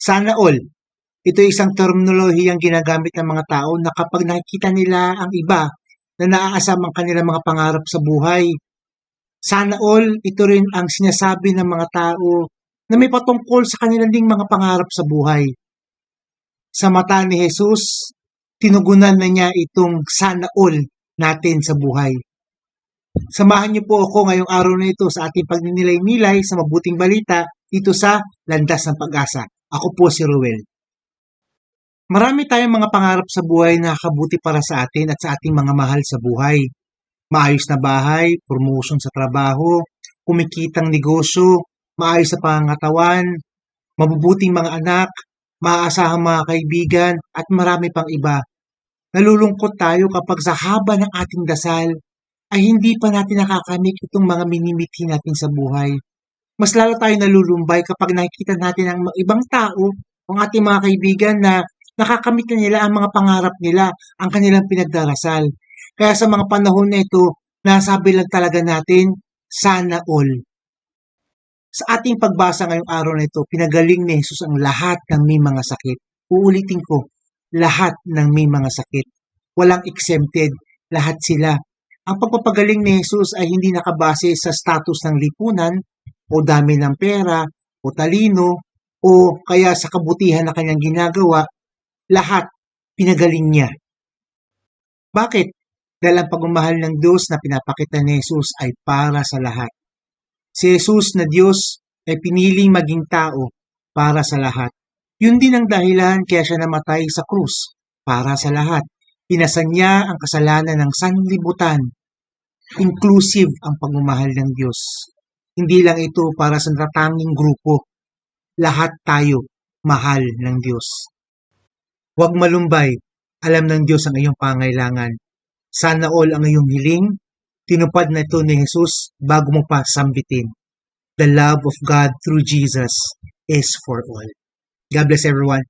Sana all. Ito isang terminolohiyang ginagamit ng mga tao na kapag nakikita nila ang iba na naaasam ang kanilang mga pangarap sa buhay. Sana all, ito rin ang sinasabi ng mga tao na may patungkol sa kanilang ding mga pangarap sa buhay. Sa mata ni Jesus, tinugunan na niya itong sana all natin sa buhay. Samahan niyo po ako ngayong araw na ito sa ating pagninilay-nilay sa mabuting balita dito sa Landas ng Pag-asa. Ako po si Ruel. Marami tayong mga pangarap sa buhay na kabuti para sa atin at sa ating mga mahal sa buhay. Maayos na bahay, promotion sa trabaho, kumikitang negosyo, maayos na pangangatawan, mabubuting mga anak, maaasahang mga kaibigan, at marami pang iba. Nalulungkot tayo kapag sa haba ng ating dasal ay hindi pa natin nakakamit itong mga minimithi natin sa buhay. Mas lalo tayo nalulumbay kapag nakikita natin ang ibang tao, ang ating mga kaibigan na nakakamit na nila ang mga pangarap nila, ang kanilang pinagdarasal. Kaya sa mga panahon na ito, nasabi lang talaga natin, sana all. Sa ating pagbasa ngayong araw na ito, pinagaling ni Jesus ang lahat ng may mga sakit. Uulitin ko, lahat ng may mga sakit. Walang exempted, lahat sila. Ang pagpapagaling ni Jesus ay hindi nakabase sa status ng lipunan, o dami ng pera, o talino, o kaya sa kabutihan na kanyang ginagawa, lahat pinagaling niya. Bakit? Dahil ang pagmamahal ng Diyos na pinapakita ni Jesus ay para sa lahat. Si Jesus na Diyos ay piniling maging tao para sa lahat. Yun din ang dahilan kaya siya namatay sa krus para sa lahat. Pinasan niya ang kasalanan ng sanlibutan. Inclusive ang pagmamahal ng Diyos. Hindi lang ito para sa natatanging grupo. Lahat tayo mahal ng Diyos. Huwag malumbay. Alam ng Diyos ang iyong pangailangan. Sana all ang iyong hiling. Tinupad na ito ni Jesus bago mo pa sambitin. The love of God through Jesus is for all. God bless everyone.